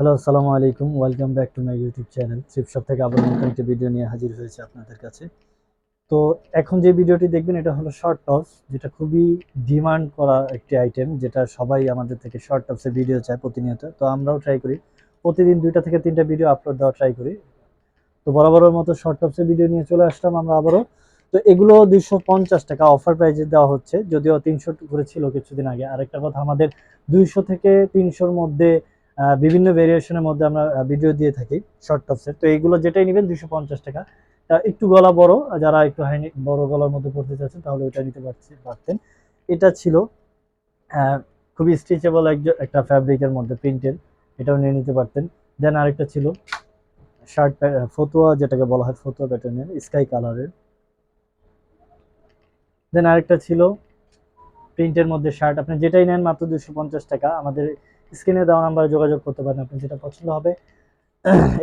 Hello আসসালামু আলাইকুম। Welcome back to my YouTube channel Tripshop থেকে আবার নতুন একটি ভিডিও নিয়ে হাজির হয়েছে আপনাদের কাছে। তো এখন যে ভিডিওটি দেখবেন, এটা হলো শর্ট টপস যেটা খুবই ডিমান্ড করা একটি আইটেম যেটা সবাই আমাদের থেকে শর্ট টপসের ভিডিও চায় প্রতিনিয়ত। তো আমরাও ট্রাই করি। প্রতিদিন দুইটা থেকে তিনটা ভিডিও আপলোড দেওয়া ট্রাই করি। তো বরাবরের মতো শর্ট টপসের ভিডিও নিয়ে চলে আসলাম আমরা আবারও। তো এগুলো দুইশো পঞ্চাশ টাকা অফার প্রাইজে দেওয়া হচ্ছে, যদিও তিনশো করে ছিল কিছুদিন আগে। আরেকটা কথা, আমাদের দুইশো থেকে তিনশোর মধ্যে বিভিন্ন ভেরিয়েশনের মধ্যে আমরা ভিডিও দিয়ে থাকি শর্ট টপসের তো এইগুলো যেটাই নেবেন দুশো পঞ্চাশ টাকা। একটু গলা বড়, যারা একটু হাই বড় গলার মধ্যে পড়তে চাচ্ছেন, তাহলে ওইটা নিতে পারছি পারতেন। এটা ছিল খুবই স্ট্রেচেবল একটা ফ্যাব্রিকের মধ্যে প্রিন্টের এটাও নিয়ে নিতে পারতেন। দেন আরেকটা ছিল শার্ট ফতুয়া, যেটাকে বলা হয় ফতুয়া প্যাটার্নের স্কাই কালারের দেন আরেকটা ছিল প্রিন্টের মধ্যে শার্ট আপনি যেটাই নেন মাত্র দুশো টাকা। আমাদের স্ক্রিনে দেওয়া নাম্বারে যোগাযোগ করতে পারেন আপনি যেটা পছন্দ হবে।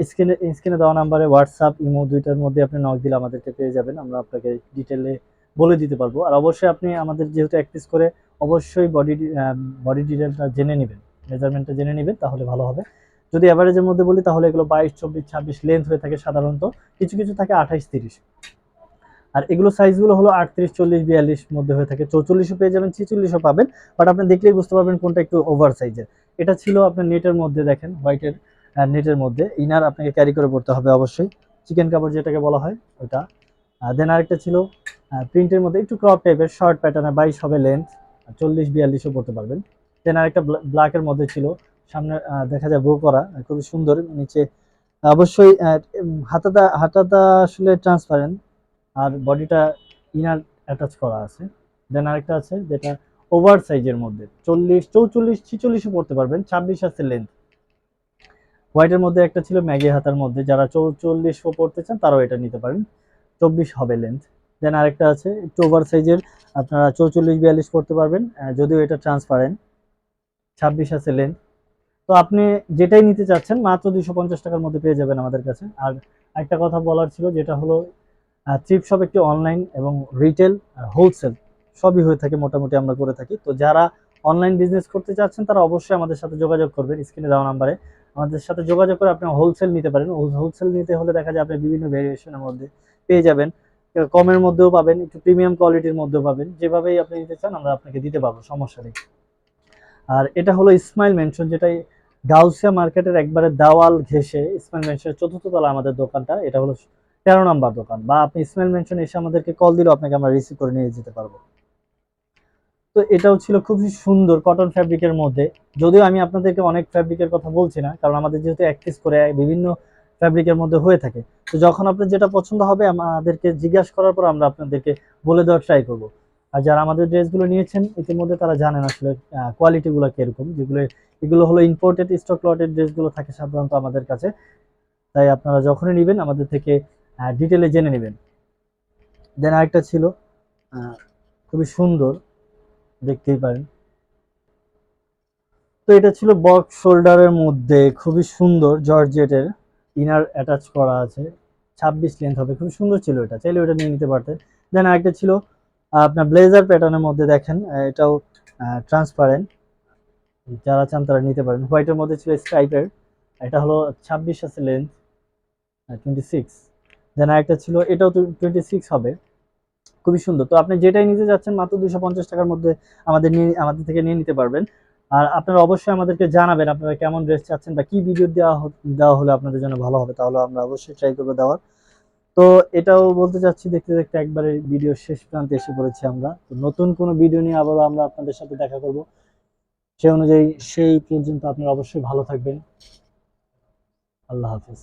স্ক্রিনে স্ক্রিনে দেওয়া নাম্বারে হোয়াটসঅ্যাপ ইমো দুইটার মধ্যে আপনি নক দিলে আমাদেরকে পেয়ে যাবেন, আমরা আপনাকে ডিটেলে বলে দিতে পারব। আর অবশ্যই আপনি আমাদের যেহেতু এক পিস করে, অবশ্যই বডি বডি ডিটেলটা জেনে নেবেন মেজারমেন্টটা জেনে নেবেন, তাহলে ভালো হবে। যদি অ্যাভারেজের মধ্যে বলি, তাহলে এগুলো বাইশ, চব্বিশ, ছাব্বিশ লেন্থ হয়ে থাকে সাধারণত, কিছু কিছু থাকে আঠাইশ, তিরিশ। আর এগুলো সাইজগুলো হলো আটত্রিশ, চল্লিশ, বিয়াল্লিশ মধ্যে হয়ে থাকে। চৌচল্লিশও পেয়ে যাবেন, ছিচল্লিশও পাবেন। বাট আপনি দেখলেই বুঝতে পারবেন কোনটা একটু ওভার সাইজের এটা ছিল আপনার নেটের মধ্যে দেখেন হোয়াইটের নেটের মধ্যে। ইনার আপনাকে ক্যারি করে পড়তে হবে অবশ্যই। চিকেন কাপড় যেটাকে বলা হয়, ওটা। দেন আরেকটা ছিল প্রিন্টের মধ্যে একটু ক্রপ টাইপের শর্ট প্যাটার্নে বাইশ হবে লেন্থ চল্লিশ, বিয়াল্লিশও পড়তে পারবেন। দেন আরেকটা ব্ল্যাকের মধ্যে ছিল, সামনে দেখা যায় বো করা, খুবই সুন্দর, নিচে অবশ্যই হাতাটা হাতাটা আসলে ট্রান্সপারেন্ট আর বডিটা ইনার অ্যাটাচ করা আছে। দেন আরেকটা আছে যেটা ওভার সাইজের মধ্যে। চল্লিশ, চৌচল্লিশ ছিচল্লিশও পড়তে পারবেন, ছাব্বিশ আছে লেন্থ হোয়াইটের মধ্যে একটা ছিল ম্যাগি হাতার মধ্যে, যারা চৌচল্লিশও পড়তে চান তারাও এটা নিতে পারেন। চব্বিশ হবে লেন্থ দেন আরেকটা আছে, একটু ওভার সাইজের আপনারা চৌচল্লিশ, বিয়াল্লিশ পড়তে পারবেন যদিও এটা ট্রান্সপারেন্ট ছাব্বিশ আছে লেন্থ তো আপনি যেটাই নিতে চাচ্ছেন, মাত্র দুশো পঞ্চাশ টাকার মধ্যে পেয়ে যাবেন আমাদের কাছে। আর একটা কথা বলার ছিল, যেটা হলো চিপ শপ একটি অনলাইন এবং রিটেল হোলসেল সবই হয়ে থাকে, মোটামুটি আমরা করে থাকি। তো যারা অনলাইন বিজনেস করতে চাচ্ছেন, তারা অবশ্যই আমাদের সাথে যোগাযোগ করবেন। স্ক্রিনে দেওয়া নাম্বারে আমাদের সাথে যোগাযোগ করে আপনি হোলসেল নিতে পারেন। হোলসেল নিতে হলে দেখা যায় আপনি বিভিন্ন ভেরিয়েশনের মধ্যে পেয়ে যাবেন। কমের মধ্যেও পাবেন, একটু প্রিমিয়াম কোয়ালিটির মধ্যেও পাবেন। যেভাবেই আপনি নিতে চান, আমরা আপনাকে দিতে পারব, সমস্যা নেই। আর এটা হলো ইসমাইল মেনশন যেটা গাউসিয়া মার্কেটের একবারে দাওয়াল ঘেসে ইসমাইল মেনশনের চতুর্থ তলা আমাদের দোকানটা। এটা হলো তেরো নাম্বার দোকান। বা আপনি ইসমাইল মেনশন এসে আমাদেরকে কল দিলেও আপনাকে আমরা রিসিভ করে নিয়ে যেতে পারব। তো এটাও ছিল খুবই সুন্দর কটন ফ্যাব্রিকের মধ্যে। যদিও আমি আপনাদেরকে অনেক ফ্যাব্রিকের কথা বলছি না, কারণ আমাদের যেহেতু পিস করে বিভিন্ন ফ্যাব্রিকের মধ্যে হয়ে থাকে। তো যখন আপনার যেটা পছন্দ হবে, আমাদেরকে জিজ্ঞাসা করার পর আমরা আপনাদেরকে বলে দেওয়ার ট্রাই করব। আর যারা আমাদের ড্রেসগুলো নিয়েছেন, ইতিমধ্যে তারা জানেন আসলে কোয়ালিটিগুলো কীরকম। যেগুলো, এগুলো হলো ইম্পোর্টেড স্টক লটের ড্রেসগুলো থাকে সাধারণত আমাদের কাছে। তাই আপনারা যখনই নেবেন, আমাদের থেকে ডিটেলে জেনে নেবেন। দেন আরেকটা ছিল খুবই সুন্দর, দেখতেই পারেন। তো এটা ছিল বক্স শোল্ডারের মধ্যে, খুবই সুন্দর জর্জেটের, ইনার অ্যাটাচ করা আছে। ছাব্বিশ লেন্থ হবে, খুবই সুন্দর ছিল এটা, চাইলে ওটা নিয়ে নিতে পারতেন। দেন আরেকটা ছিল আপনার ব্লেজার প্যাটার্নের মধ্যে দেখেন এটাও ট্রান্সপারেন্ট যারা চান তারা নিতে পারেন। হোয়াইটের মধ্যে ছিল স্ট্রাইপের এটা হলো ছাব্বিশ আছে লেন্থ টোয়েন্টি সিক্স দেন আরেকটা ছিল, এটাও টোয়েন্টি সিক্স হবে। খুবই সুন্দর। তো আপনি যেটাই নিতে যাচ্ছেন, মাত্র দুশো পঞ্চাশ টাকার মধ্যে আমাদের নিয়ে, আমাদের থেকে নিয়ে নিতে পারবেন। আর আপনারা অবশ্যই আমাদেরকে জানাবেন, আপনারা কেমন ড্রেস চাচ্ছেন বা কি ভিডিও দেওয়া দেওয়া হলে আপনাদের জন্য ভালো হবে, তাহলে আমরা অবশ্যই ট্রাই করব দেওয়ার। তো এটাও বলতে চাচ্ছি, দেখতে দেখতে একবারে ভিডিও শেষ প্রান্তে এসে পড়েছি আমরা। তো নতুন কোনো ভিডিও নিয়ে আবারও আমরা আপনাদের সাথে দেখা করব। সেই অনুযায়ী সেই পর্যন্ত আপনারা অবশ্যই ভালো থাকবেন। আল্লাহ হাফিজ।